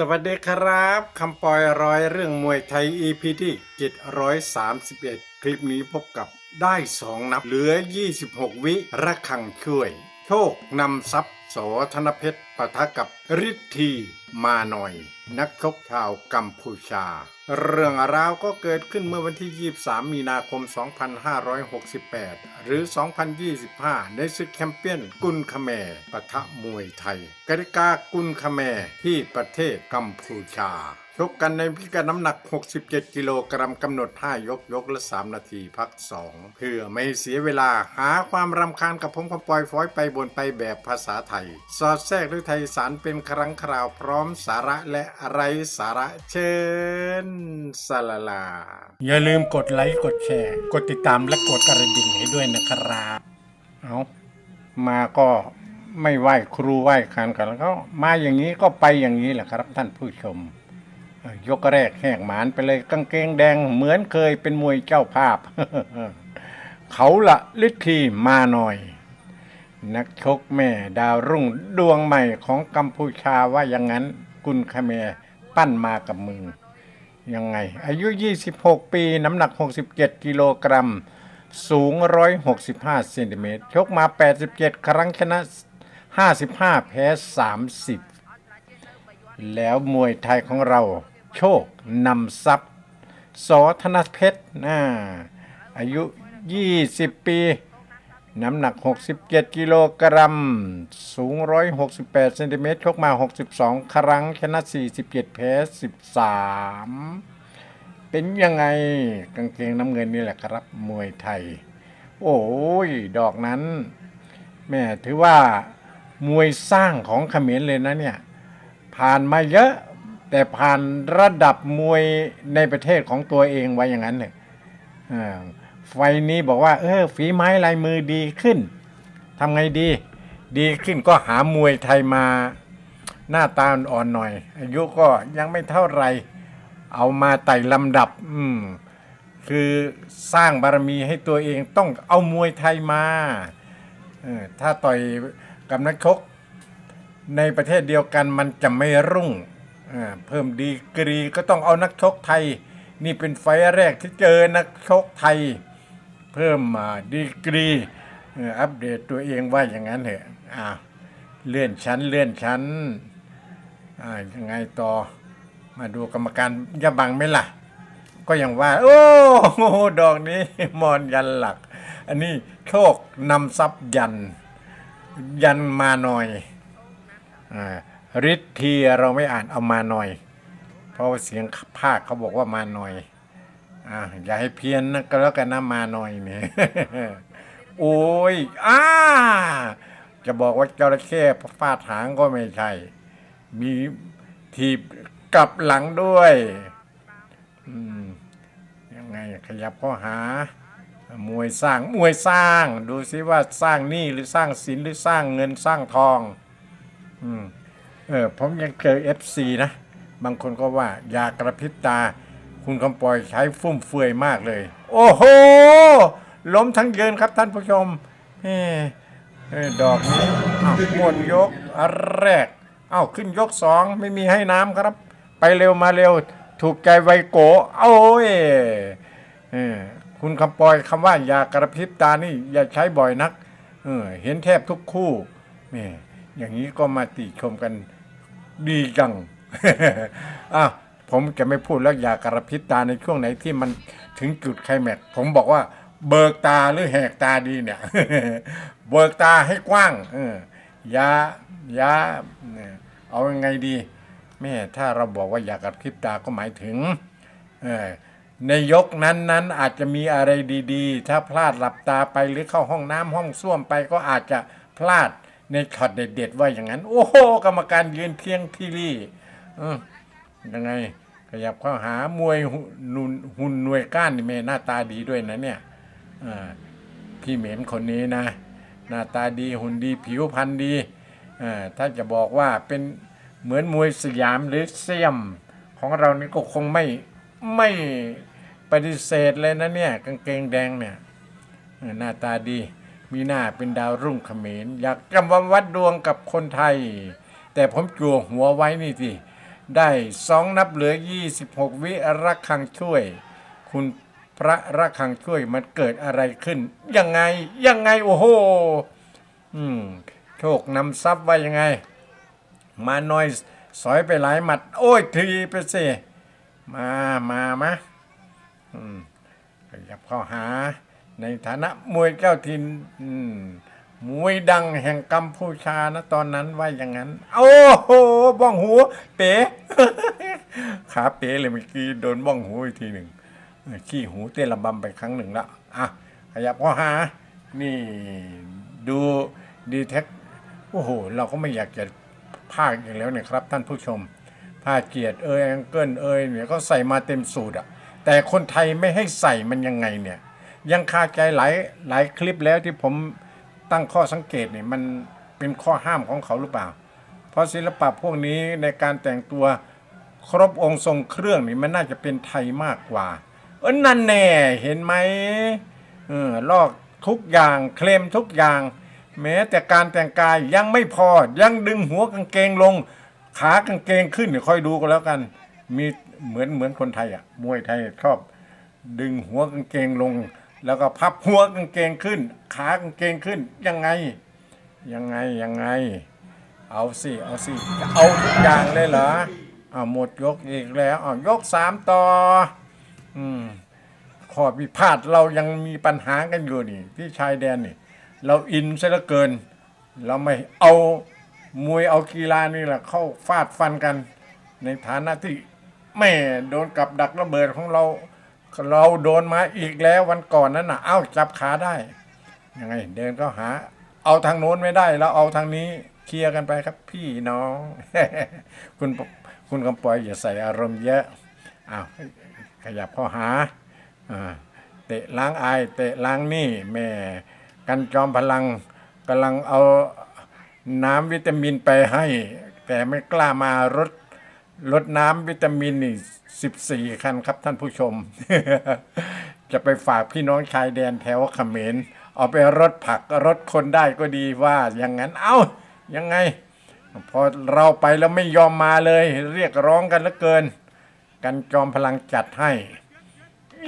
สวัสดีครับคำปอยร้อยเรื่องมวยไทย EP ที่731 คลิปนี้พบกับได้สองนับเหลือ 26 วิระคังช่วย โชคนำทรัพย์โสธนเพชรปะทะกับฤทธีมาหน่อย นักชกชาวกัมพูชา เรื่องราวก็เกิดขึ้นเมื่อวันที่ 23 มีนาคม 2568 หรือ 2025 ในศึกแชมเปี้ยนกุนคาแมปะทะมวยไทยกติกากุนคาแมที่ประเทศกัมพูชา ชกกันในพิกัดน้ำหนัก 67 กิโลกรัมกำหนด5ยกยกละ 3 นาทีพัก 2 เพื่อไม่เสียเวลาหาความรำคาญกับผมคำปล่อยฟอยไปบนไปแบบภาษาไทย สอดแทรกด้วยไทยสารเป็นครั้งคราวพร้อมสาระและไรสาระเชิญสลาลา อย่าลืมกดไลค์กดแชร์ กดติดตามและกดกระดิ่งให้ด้วยนะครับเอามาก็ไม่ไหว้ครูไหว้คานกันแล้วก็มาอย่างนี้ก็ไปอย่างนี้แหละครับท่านผู้ชม ยกแรกแหกหมานไปเลยกางเกงแดงเหมือนเคยเป็นมวยเจ้าภาพ เขาละลิทีมาหน่อย นักชกแม่ดาวรุ่งดวงใหม่ของกัมพูชาว่าอย่างนั้นกุนคาเมปั้นมากับมือ ยังไง อายุ 26 ปีน้ำหนัก 67 กิโลกรัม สูง 165เซนติเมตรชกมา 87 ครั้งชนะ 55 แพ้ 30 แล้วมวยไทยของเราโชคนำทรัพย์สอธนเพชรนะอายุ 20 ปี น้ำหนัก 67 กิโลกรัม สูง 168เซนติเมตรชกมา 62 ครั้ง ชนะ 47 แพ้ 13 เป็นยังไงกางเกงน้ำเงินนี่แหละครับ มวยไทย โอ้ย ดอกนั้น แม่ถือว่ามวยสร้างของเขมรเลยนะเนี่ย ผ่านมาเยอะ แต่ผ่านระดับมวยในประเทศของตัวเองไว้อย่างนั้นเลยอ่าไฟนี้บอกว่า เออ ฝีไม้ลายมือดีขึ้นทำไงดี ดีขึ้นก็หามวยไทยมาหน้าตาอ่อนหน่อย อายุก็ยังไม่เท่าไร เอามาไต่ลำดับ อืม คือสร้างบารมีให้ตัวเองต้องเอามวยไทยมาออถ้าต่อยกับนักชก ในประเทศเดียวกันมันจะไม่รุ่ง เพิ่มดีกรีก็ต้องเอานักชกไทย นี่เป็นไฟแรกที่เจอนักชกไทย เพิ่มอ่าดีกรีอัปเดตตัวเองว่าอย่างนั้นเถอะอ่าเลื่อนชั้นเลื่อนชั้นอ่ายังไงต่อ มาดูกรรมการยะบังไหมล่ะ ก็ย่างว่า โอ้โหดอกนี้มอนยันหลัก อันนี้โชคนำทรัพย์ยัน ยันมาหน่อย ฤทธิ์ทีเราไม่อ่านเอามาหน่อย เพราะาเสียงภาคเขาบอกว่ามาหน่อยอ่าอย่าให้เพี้ยนนะก็แล้วกันนะมาหน่อยเนี่ยโอ้ยอ้าจะบอกว่าจระเข้ฟาดหางก็ไม่ใช่ มีทีบกลับหลังด้วยยังไงขยับข้อหามวยสร้างมวยสร้าง ดูซิว่าสร้างหนี้หรือสร้างสินหรือสร้างเงินสร้างทอง อืมเออผมยังเจอ FC นะ บางคนก็ว่ายากระพริบตา คุณคำปอยใช้ฟุ่มเฟือยมากเลย โอ้โห ล้มทั้งเยืนครับท่านผู้ชมเอ้เอ้ดอกนี้อ้าวหมดยกแรกเอ้าขึ้นยกสองไม่มีให้น้ำครับ ไปเร็วมาเร็ว ถูกใจไวโกโอ้ยเออคุณคำปอยคำว่าอย่ากระพริบตานี่อย่าใช้บ่อยนักเออเห็นแทบทุกคู่แหม่ อย่างนี้ก็มาติชมกันดีจังอะผมจะไม่พูดแล้วอย่ากระพริบตาในช่วงไหนที่มันถึงจุดไคลแม็กผมบอกว่าเบิกตาหรือแหกตาดีเนี่ย เบิกตาให้กว้าง เออยายาเอายังไงดี แม่ถ้าเราบอกว่าอยากระพริบตาก็หมายถึง เออในยกนั้นนั้นอาจจะมีอะไรดี ๆ ถ้าพลาดหลับตาไปหรือเข้าห้องน้ำห้องส้วมไปก็อาจจะพลาด ในช็อตเด็ดๆว่าอย่างนั้น โอ้โหกรรมการยืนเที่ยงที่รี่ยังไง ขยับเข้าหามวยหุนุนหุ่นหน่วยก้านนี่แม่หน้าตาดีด้วยนะเนี่ยพี่เหม็นคนนี้นะ หน้าตาดีหุ่นดีผิวพรรณดีถ้าจะบอกว่าเป็นเหมือนมวยสยามหรือเซียม ของเรานี่ก็คงไม่ไม่ปฏิเสธเลยนะเนี่ยกางเกงแดงเนี่ยหน้าตาดี มีหน้าเป็นดาวรุ่งเขมร อยากจะมาวัดดวงกับคนไทย แต่ผมจั่วหัวไว้นี่สิได้สองนับเหลือ 26 วิระฆังช่วย คุณพระระฆังช่วยมันเกิดอะไรขึ้น ยังไงยังไงโอ้โหอืมโชคนำทรัพย์ไว้ยังไง มาหน่อยสอยไปหลายหมัด โอ้ยทีไปสิมามามาอืมขยับเข้าหา ในฐานะมวยเจ้าถิ่นมวยดังแห่งกัมพูชานะตอนนั้นว่าอย่างนั้น โอ้โหบ้องหู เป๋ขาเป๋เลยเมื่อกี้โดนบ้องหูอีกทีหนึ่งขี้หูเต้นระบำไปครั้งหนึ่งแล้วอะขยับข้าหา นี่ดูดีเทคโอ้โห เราก็ไม่อยากจะพากอีกแล้วเนี่ยครับ ท่านผู้ชมผ้าเกียรติเอยแองเกิลเอยเนี่ยก็ใส่มาเต็มสูตรอะแต่คนไทยไม่ให้ใส่มันยังไงเนี่ย ยังคาใจหลายหลายคลิปแล้วที่ผมตั้งข้อสังเกตเนี่ยมันเป็นข้อห้ามของเขาหรือเปล่า เพราะศิลปะพวกนี้ในการแต่งตัวครบองค์ทรงเครื่องนี่มันน่าจะเป็นไทยมากกว่า เออนั่นแน่เห็นไหมเออลอกทุกอย่างเคลมทุกอย่าง แม้แต่การแต่งกายยังไม่พอยังดึงหัวกางเกงลง ขากางเกงขึ้นเดี๋ยวค่อยดูกันแล้วกัน มีเหมือนเหมือนคนไทยอะมวยไทยชอบ ดึงหัวกางเกงลง แล้วก็พับหัวกางเกงขึ้น ขากางเกงขึ้น ยังไง ยังไง ยังไง เอาสิ เอาสิ จะเอาทุกอย่างเลยเหรออ่าหมดยกอีกแล้วอ่ายกสามต่อ อืมข้อพิพาทเรายังมีปัญหากันอยู่นี่ ที่ชายแดนนี่ เราอินซะเหลือเกิน เราไม่เอามวยเอากีฬานี่แหละเข้าฟาดฟันกัน ในฐานะที่แม่โดนกับดักระเบิดของเรา เราโดนมาอีกแล้ววันก่อนนั้นน่ะ เอ้าจับขาได้ ยังไง เดินก็หา เอาทางโน้นไม่ได้แล้วเอาทางนี้เคลียร์กันไปครับ พี่น้อง คุณคุณกำปอยอย่าใส่อารมณ์เยอะอ้าวขยับข้าหาอเตะล้างอายเตะล้างนี่แม่กันจอมพลังกำลังเอาน้ำวิตามินไปให้ แต่ไม่กล้ามารด รดน้ำวิตามินนี่สิบสี่คันครับท่านผู้ชม จะไปฝากพี่น้องชายแดนแถวเขมรเอาไปรถผักรถคนได้ก็ดีว่าอย่างนั้นเอ้ายังไง พอเราไปแล้วไม่ยอมมาเลย เรียกร้องกันเหลือเกิน กันจอมพลังจัดให้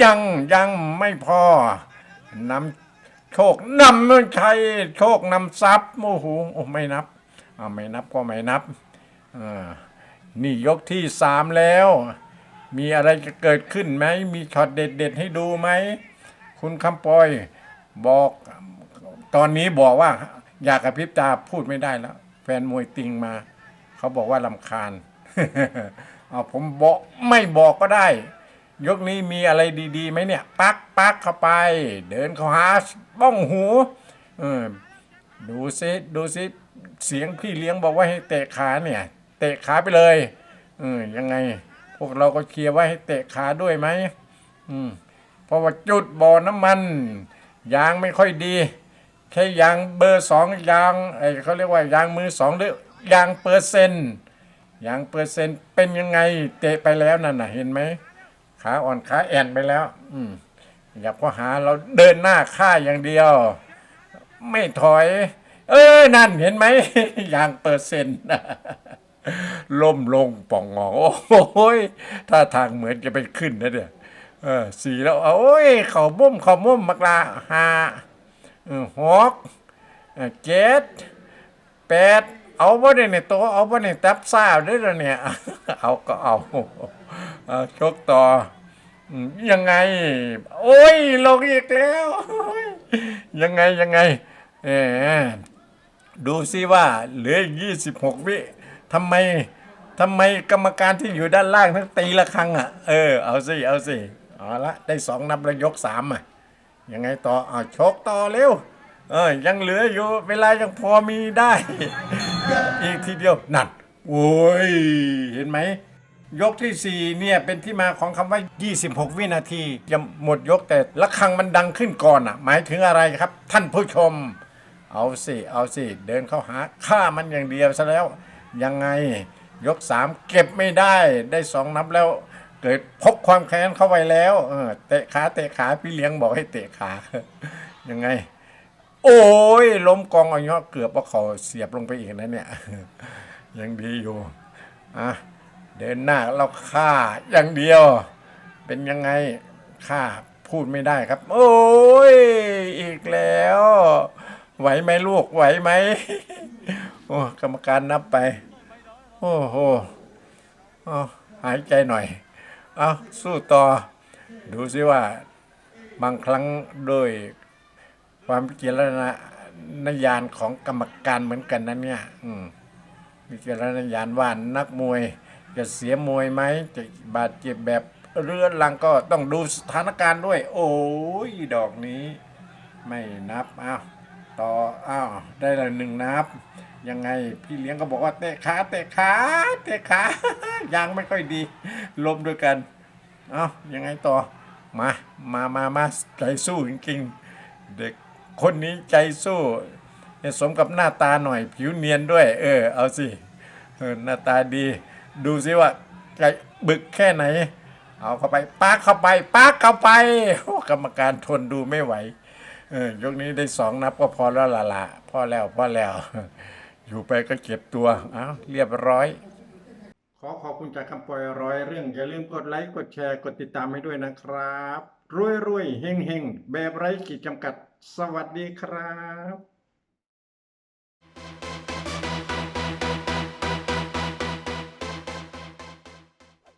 ยังยังไม่พอนำโชคนำเมืองชัยโชคนำทรัพย์โอ้โหโอ้ไม่นับอ่าไม่นับก็ไม่นับอ่า นี่ยกที่สามแล้ว มีอะไรจะเกิดขึ้นไหม มีช็อตเด็ดๆให้ดูไหม คุณคำปอยบอกตอนนี้บอกว่า อยากกระพริบตาพูดไม่ได้แล้ว แฟนมวยติงมา เขาบอกว่าลำคาญเอาผมบอกไม่บอกก็ได้ ยกนี้มีอะไรดีๆไหมเนี่ย ปักปักเข้าไป เดินเข้าหาบ้องหูเออดูซิดูซิเสียงพี่เลี้ยงบอกว่าให้เตะขาเนี่ย เตะขาไปเลยเออยังไง พวกเราก็เคลียร์ไว้ให้เตะขาด้วยไหมอืมเพราะว่าจุดบ่อน้ำมันยางไม่ค่อยดี แค่ยางเบอร์สองยางไอเขาเรียกว่ายางมือสองหรือยางเปอร์เซ็นต์ยางเปอร์เซ็นต์เป็นยังไง เตะไปแล้วนั่นน่ะเห็นไหมขาอ่อนขาแอนไปแล้ว อืมอย่าพอหาเราเดินหน้าฆ่าอย่างเดียว ไม่ถอย เออนั่นเห็นไหม อย่างเปอร์เซ็นต์ ล่มลงป่องงอโอ้ยถ้าทางเหมือนจะไปขึ้นนะเนี่ยเออสี่แล้วโอ้ยเขามุ่มเขามุ่มมักลาห้าหกเจ็ดแปดเอาบ่ได้ในตัวเอาบ่ได้ตับซ่าด้วยเหรอเนี่ย เอาก็เอาชกต่อยังไง โอ้ยลงอีกแล้ว ยังไงยังไง เออดูซิว่าเหลือยี่สิบหกวิ ทำไมทำไมกรรมการที่อยู่ด้านล่างทั้งตีละครั้งอะเออเอาสิเอาสิเอาละได้สองนับแล้วยกสามอะยังไงต่อเอาชกต่อเร็วเออยังเหลืออยู่เวลายังพอมีได้ อีกทีเดียวนั่นโอ้ยเห็นไหมยกที่ 4 เนี่ย เป็นที่มาของคำว่า 26 วินาทีจะหมดยกแต่ละครังมันดังขึ้นก่อนอะ หมายถึงอะไรครับ ท่านผู้ชม เอาสิ เอาสิ เดินเข้าหาฆ่ามันอย่างเดียวซะแล้ว ยังไงยก3เก็บไม่ได้ได้สองนับแล้ว เกิดพกความแค้นเข้าไปแล้วเออเตะขาเตะขาพี่เลี้ยงบอกให้เตะขายังไง โอ้ยล้มกองเอาเนาะเกือบว่าเขาเสียบลงไปอีกนะเนี่ย ยังดีอยู่อะเดินหน้าเราฆ่าอย่างเดียว เป็นยังไงข้าพูดไม่ได้ครับ โอ้ยอีกแล้ว ไหวไหมลูกไหวไหม โอ้กรรมการนับไป โอ้โหเอหายใจหน่อย เอาสู้ต่อ ดูสิว่า บางครั้งโดยความพิจารณญาณของกรรมการเหมือนกันนะเนี่ยอืมวิจารณญาณว่านักมวย จะเสียมวยไหมจะบาดเจ็บแบบเรื้อรังก็ต้องดูสถานการณ์ด้วย โอ้ยดอกนี้ ไม่นับอ้าวต่ออ้าวได้ละหนึ่งนับ ยังไง พี่เลี้ยงก็บอกว่าเตะขาเตะขาเตะขายังไม่ค่อยดีล้มด้วยกัน เอ้ายังไงต่อมา มามามาใจสู้จริงๆ เด็กคนนี้ใจสู้สมกับหน้าตาหน่อยผิวเนียนด้วย เออ เอาสิเออหน้าตาดี ดูสิว่าใจบึกแค่ไหน เอาเข้าไปปากเข้าไปปากเข้าไปกรรมการทนดูไม่ไหว เออยกนี้ได้สองนับก็พอแล้วล่ะละพอแล้วพอแล้ว อยู่ไปก็เก็บตัวเอาเรียบร้อย ขอขอบคุณจากคำปล่อยร้อยเรื่อง อย่าลืมกดไลค์ กดแชร์ กดติดตามให้ด้วยนะครับ รวยรวยเฮงเฮงแบบไร้ขีดจำกัด สวัสดีครับ